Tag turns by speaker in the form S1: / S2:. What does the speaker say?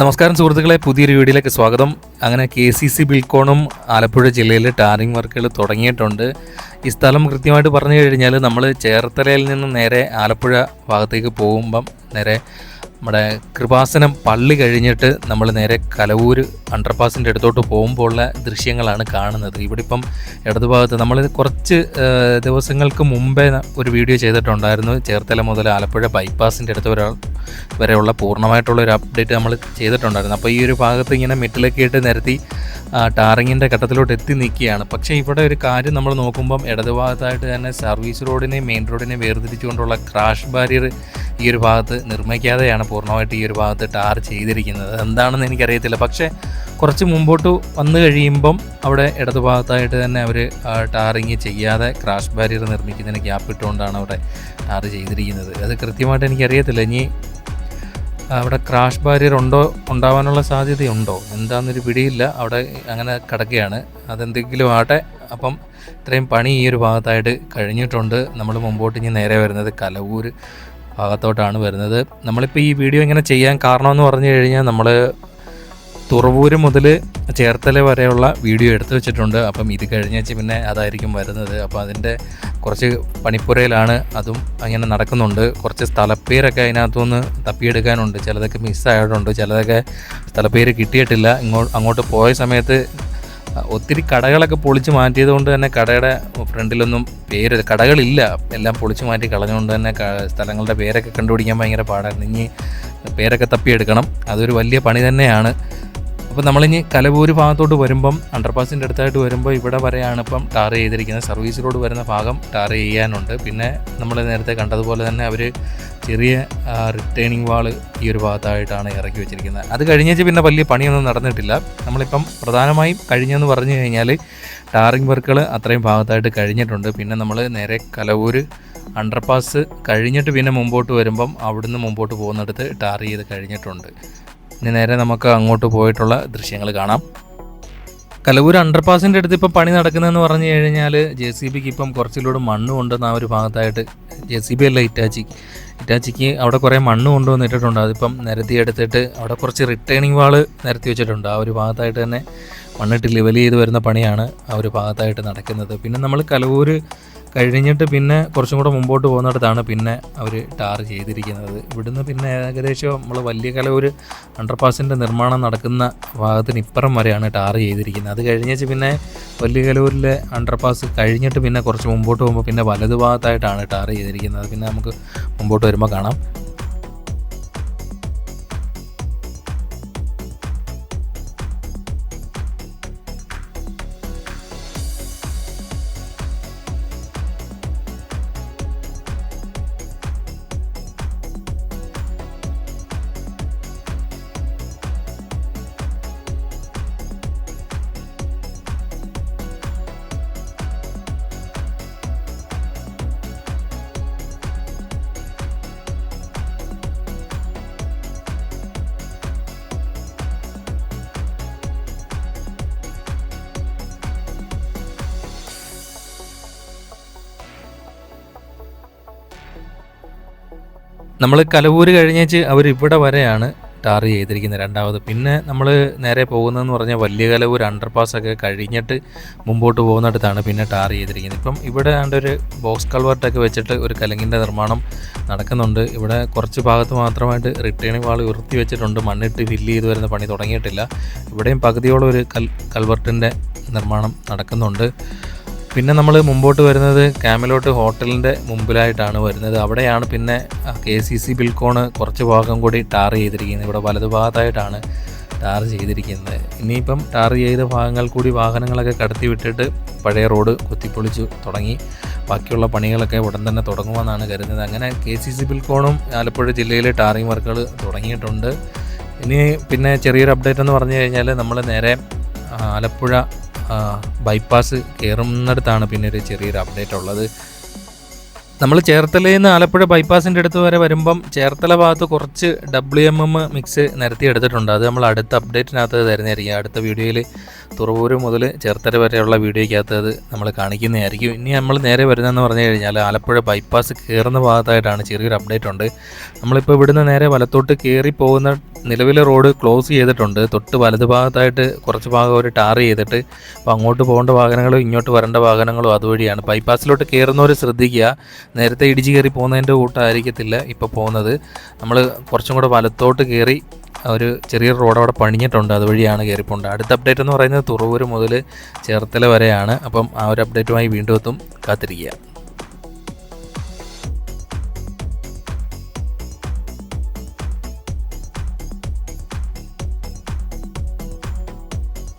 S1: നമസ്കാരം സുഹൃത്തുക്കളെ പുതിയൊരു വീഡിയോയിലേക്ക് സ്വാഗതം. അങ്ങനെ കെ സി സി ബിൽക്കോണും ആലപ്പുഴ ജില്ലയിൽ ടാറിംഗ് വർക്കുകൾ തുടങ്ങിയിട്ടുണ്ട്. ഈ സ്ഥലം കൃത്യമായിട്ട് പറഞ്ഞു കഴിഞ്ഞാൽ നമ്മൾ ചേർത്തലയിൽ നിന്ന് നേരെ ആലപ്പുഴ ഭാഗത്തേക്ക് പോകുമ്പം നേരെ നമ്മുടെ കൃപാസനം പള്ളി കഴിഞ്ഞിട്ട് നമ്മൾ നേരെ കലവൂർ അണ്ടർപാസിന്റെ അടുത്തോട്ട് പോകുമ്പോൾ ഉള്ള ദൃശ്യങ്ങളാണ് കാണുന്നത്. ഇവിടെ ഇപ്പം ഇടതുഭാഗത്ത് നമ്മൾ കുറച്ച് ദിവസങ്ങൾക്ക് മുമ്പേ ഒരു വീഡിയോ ചെയ്തിട്ടുണ്ടായിരുന്നു. ചേർത്തല മുതൽ ആലപ്പുഴ ബൈപ്പാസിന്റെ അടുത്ത് ഒരാൾ വരെയുള്ള പൂർണമായിട്ടുള്ള ഒരു അപ്ഡേറ്റ് നമ്മൾ ചെയ്തിട്ടുണ്ടായിരുന്നു. അപ്പോൾ ഈ ഒരു ഭാഗത്ത് ഇങ്ങനെ മെറ്റിലൊക്കെ ഇട്ട് നിരത്തി ടാറിങ്ങിന്റെ ഘട്ടത്തിലോട്ട് എത്തി നിൽക്കുകയാണ്. പക്ഷേ ഇവിടെ ഒരു കാര്യം നമ്മൾ നോക്കുമ്പം ഇടതുഭാഗത്തായിട്ട് തന്നെ സർവീസ് റോഡിനെയും മെയിൻ റോഡിനെയും വേർതിരിച്ചുകൊണ്ടുള്ള ക്രാഷ് ബാരിയർ ഈ ഒരു ഭാഗത്ത് നിർമ്മിക്കാതെയാണ് പൂർണമായിട്ട് ഈ ഒരു ഭാഗത്ത് ടാർ ചെയ്തിരിക്കുന്നത്. എന്താണെന്ന് എനിക്കറിയത്തില്ല. പക്ഷേ കുറച്ച് മുമ്പോട്ട് വന്നു കഴിയുമ്പം അവിടെ ഇടതു ഭാഗത്തായിട്ട് തന്നെ അവർ ടാറിങ് ചെയ്യാതെ ക്രാഷ് ബാരിയർ നിർമ്മിക്കുന്നതിന് ഗ്യാപ്പ് ഇട്ടുകൊണ്ടാണ് അവിടെ ടാർ ചെയ്തിരിക്കുന്നത്. അത് കൃത്യമായിട്ട് എനിക്കറിയത്തില്ല. ഇനി അവിടെ ക്രാഷ് ബാരിയർ ഉണ്ടോ ഉണ്ടാവാനുള്ള സാധ്യതയുണ്ടോ? എന്താണെന്നൊരു പിടിയില്ല. അവിടെ അങ്ങനെ കിടക്കുകയാണ്. അതെന്തെങ്കിലും ആട്ടെ അപ്പം ഇത്രയും പണി ഈ ഒരു ഭാഗത്തായിട്ട് കഴിഞ്ഞിട്ടുണ്ട്. നമ്മൾ മുമ്പോട്ട് ഇനി നേരെ വരുന്നത് കലവൂർ ഭാഗത്തോട്ടാണ് വരുന്നത്. നമ്മളിപ്പോൾ ഈ വീഡിയോ ഇങ്ങനെ ചെയ്യാൻ കാരണമെന്ന് പറഞ്ഞു കഴിഞ്ഞാൽ നമ്മൾ തുറവൂര് മുതൽ ചേർത്തല വരെയുള്ള വീഡിയോ എടുത്തു വെച്ചിട്ടുണ്ട്. അപ്പം ഇത് കഴിഞ്ഞേച്ച് പിന്നെ അതായിരിക്കും വരുന്നത്. അപ്പോൾ അതിന്റെ കുറച്ച് പണിപ്പുരയിലാണ് അതും അങ്ങനെ നടക്കുന്നുണ്ട്. കുറച്ച് സ്ഥലപ്പേരൊക്കെ അതിനകത്തുനിന്ന് തപ്പിയെടുക്കാനുണ്ട്. ചിലതൊക്കെ മിസ്സായതുകൊണ്ട് ചിലതൊക്കെ സ്ഥലപ്പേര് കിട്ടിയിട്ടില്ല. ഇങ്ങോട്ട് അങ്ങോട്ട് പോയ സമയത്ത് ഒത്തിരി കടകളൊക്കെ പൊളിച്ച് മാറ്റിയത് കൊണ്ട് തന്നെ കടയുടെ ഫ്രണ്ടിലൊന്നും പേര് കടകളില്ല. എല്ലാം പൊളിച്ച് മാറ്റി കളഞ്ഞുകൊണ്ട് തന്നെ സ്ഥലങ്ങളുടെ പേരൊക്കെ കണ്ടുപിടിക്കാൻ ഭയങ്കര പാടായിരുന്നു. ഇനി പേരൊക്കെ തപ്പിയെടുക്കണം. അതൊരു വലിയ പണി തന്നെയാണ്. അപ്പോൾ നമ്മളിനി കലവൂര് ഭാഗത്തോട്ട് വരുമ്പം അണ്ടർപാസിന്റെ അടുത്തായിട്ട് വരുമ്പോൾ ഇവിടെ വരെയാണ് ഇപ്പം ടാർ ചെയ്തിരിക്കുന്നത്. സർവീസ് റോഡ് വരുന്ന ഭാഗം ടാർ ചെയ്യാനുണ്ട്. പിന്നെ നമ്മൾ നേരത്തെ കണ്ടതുപോലെ തന്നെ അവർ ചെറിയ റിട്ടേണിംഗ് വാൾ ഈ ഒരു ഭാഗത്തായിട്ടാണ് ഇറക്കി വെച്ചിരിക്കുന്നത്. അത് കഴിഞ്ഞേച്ച് പിന്നെ വലിയ പണിയൊന്നും നടന്നിട്ടില്ല. നമ്മളിപ്പം പ്രധാനമായും കഴിഞ്ഞെന്ന് പറഞ്ഞു കഴിഞ്ഞാൽ ടാറിംഗ് വർക്കുകൾ അത്രയും ഭാഗത്തായിട്ട് കഴിഞ്ഞിട്ടുണ്ട്. പിന്നെ നമ്മൾ നേരെ കലവൂര് അണ്ടർപാസ് കഴിഞ്ഞിട്ട് പിന്നെ മുമ്പോട്ട് വരുമ്പം അവിടുന്ന് മുമ്പോട്ട് പോകുന്നിടത്ത് ടാർ ചെയ്ത് കഴിഞ്ഞിട്ടുണ്ട്. ഇനി നേരെ നമുക്ക് അങ്ങോട്ട് പോയിട്ടുള്ള ദൃശ്യങ്ങൾ കാണാം. കലവൂർ അണ്ടർപാസിന്റെ അടുത്ത് ഇപ്പം പണി നടക്കുന്നതെന്ന് പറഞ്ഞു കഴിഞ്ഞാൽ ജെ സി ബിക്ക് ഇപ്പം കുറച്ചിലൂടെ മണ്ണ് ആ ഒരു ഭാഗത്തായിട്ട് ജെ സി ബി അല്ല ഇറ്റാച്ചി ഇറ്റാച്ചിക്ക് അവിടെ കുറേ മണ്ണ് കൊണ്ടുവന്നിട്ടിട്ടുണ്ട്. അതിപ്പം നിരത്തി എടുത്തിട്ട് അവിടെ കുറച്ച് റിട്ടേണിംഗ് വാൾ നിരത്തി വെച്ചിട്ടുണ്ട്. ആ ഒരു ഭാഗത്തായിട്ട് തന്നെ മണ്ണിട്ട് ലെവൽ ചെയ്ത് വരുന്ന പണിയാണ് ആ ഒരു ഭാഗത്തായിട്ട് നടക്കുന്നത്. പിന്നെ നമ്മൾ കലവൂർ കഴിഞ്ഞിട്ട് പിന്നെ കുറച്ചും കൂടെ മുമ്പോട്ട് പോകുന്നിടത്താണ് പിന്നെ അവർ ടാർ ചെയ്തിരിക്കുന്നത്. ഇവിടുന്ന് പിന്നെ ഏകദേശം നമ്മൾ വലിയ കലവൂർ അണ്ടർപാസിന്റെ നിർമ്മാണം നടക്കുന്ന ഭാഗത്തിന് ഇപ്പുറം വരെയാണ് ടാർ ചെയ്തിരിക്കുന്നത്. അത് കഴിഞ്ഞേച്ച് പിന്നെ വലിയ കലൂരിലെ അണ്ടർപാസ് കഴിഞ്ഞിട്ട് പിന്നെ കുറച്ച് മുമ്പോട്ട് പോകുമ്പോൾ പിന്നെ വലതു ഭാഗത്തായിട്ടാണ് ടാർ ചെയ്തിരിക്കുന്നത്. പിന്നെ നമുക്ക് മുമ്പോട്ട് വരുമ്പോൾ കാണാം. നമ്മൾ കലവൂര് കഴിഞ്ഞേച്ച് അവർ ഇവിടെ വരെയാണ് ടാർ ചെയ്തിരിക്കുന്നത് രണ്ടാമത്. പിന്നെ നമ്മൾ നേരെ പോകുന്നതെന്ന് പറഞ്ഞാൽ വലിയ കലവൂർ അണ്ടർപാസ് ഒക്കെ കഴിഞ്ഞിട്ട് മുമ്പോട്ട് പോകുന്നിടത്താണ് പിന്നെ ടാർ ചെയ്തിരിക്കുന്നത്. ഇപ്പം ഇവിടെ ഒരു ബോക്സ് കൾവർട്ടൊക്കെ വെച്ചിട്ട് ഒരു കലങ്ങിന്റെ നിർമ്മാണം നടക്കുന്നുണ്ട്. ഇവിടെ കുറച്ച് ഭാഗത്ത് മാത്രമായിട്ട് റിട്ടേണിംഗ് വാൾ ഉയർത്തി വെച്ചിട്ടുണ്ട്. മണ്ണിട്ട് ഫില്ല് ചെയ്ത് വരുന്ന പണി തുടങ്ങിയിട്ടില്ല. ഇവിടെയും പകുതിയോളം ഒരു കൽ കൾവർട്ടിന്റെ നിർമ്മാണം നടക്കുന്നുണ്ട്. പിന്നെ നമ്മൾ മുമ്പോട്ട് വരുന്നത് കാമലോട്ട് ഹോട്ടലിന്റെ മുമ്പിലായിട്ടാണ് വരുന്നത്. അവിടെയാണ് പിന്നെ കെ സി സി ബിൽക്കോണ് കുറച്ച് ഭാഗം കൂടി ടാർ ചെയ്തിരിക്കുന്നത്. ഇവിടെ വലതു ഭാഗത്തായിട്ടാണ് ടാർ ചെയ്തിരിക്കുന്നത്. ഇനിയിപ്പം ടാർ ചെയ്ത ഭാഗങ്ങൾ കൂടി വാഹനങ്ങളൊക്കെ കടത്തി വിട്ടിട്ട് പഴയ റോഡ് കുത്തിപ്പൊളിച്ചു തുടങ്ങി. ബാക്കിയുള്ള പണികളൊക്കെ ഉടൻ തന്നെ തുടങ്ങുമെന്നാണ് കരുതുന്നത്. അങ്ങനെ കെ സി സി ബിൽക്കോണും ആലപ്പുഴ ജില്ലയിലെ ടാറിംഗ് വർക്കുകൾ തുടങ്ങിയിട്ടുണ്ട്. ഇനി പിന്നെ ചെറിയൊരു അപ്ഡേറ്റ് എന്ന് പറഞ്ഞു കഴിഞ്ഞാൽ നമ്മൾ നേരെ ആലപ്പുഴ ബൈപ്പാസ് കയറുന്നിടത്താണ് പിന്നെ ഒരു ചെറിയൊരു അപ്ഡേറ്റ് ഉള്ളത്. നമ്മൾ ചേർത്തലയിൽ നിന്ന് ആലപ്പുഴ ബൈപ്പാസിന്റെ അടുത്ത് വരെ വരുമ്പം ചേർത്തല ഭാഗത്ത് കുറച്ച് ഡബ്ല്യു എം എം മിക്സ് നിരത്തി എടുത്തിട്ടുണ്ട്. അത് നമ്മൾ അടുത്ത അപ്ഡേറ്റിനകത്ത് തരുന്നതായിരിക്കും. അടുത്ത വീഡിയോയിൽ തുറവൂര് മുതൽ ചേർത്തല വരെയുള്ള വീഡിയോയ്ക്കകത്ത് അത് നമ്മൾ കാണിക്കുന്നതായിരിക്കും. ഇനി നമ്മൾ നേരെ വരുന്നതെന്ന് പറഞ്ഞു കഴിഞ്ഞാൽ ആലപ്പുഴ ബൈപ്പാസ് കയറുന്ന ഭാഗത്തായിട്ടാണ് ചെറിയൊരു അപ്ഡേറ്റ് ഉണ്ട്. നമ്മളിപ്പോൾ ഇവിടുന്ന് നേരെ വലത്തോട്ട് കയറി പോകുന്ന നിലവിലെ റോഡ് ക്ലോസ് ചെയ്തിട്ടുണ്ട്. തൊട്ട് വലത് ഭാഗത്തായിട്ട് കുറച്ച് ഭാഗം ഒരു ടാർ ചെയ്തിട്ട് അപ്പോൾ അങ്ങോട്ട് പോകേണ്ട വാഹനങ്ങളും ഇങ്ങോട്ട് വരേണ്ട വാഹനങ്ങളും അതുവഴിയാണ്. ബൈപ്പാസിലോട്ട് കയറുന്നവർ ശ്രദ്ധിക്കുക. നേരത്തെ ഇടിച്ച് കയറി പോകുന്നതിന്റെ കൂട്ടായിരിക്കത്തില്ല ഇപ്പോൾ പോകുന്നത്. നമ്മൾ കുറച്ചും കൂടെ വലത്തോട്ട് കയറി ഒരു ചെറിയ റോഡ് അവിടെ പണിഞ്ഞിട്ടുണ്ട് അതുവഴിയാണ് കയറിപ്പോണ്ട് അടുത്ത അപ്ഡേറ്റ് എന്ന് പറയുന്നത് തുറവൂർ മുതൽ ചേർത്തല വരെയാണ്. അപ്പം ആ ഒരു അപ്ഡേറ്റുമായി വീണ്ടും എത്തും. കാത്തിരിക്കുക.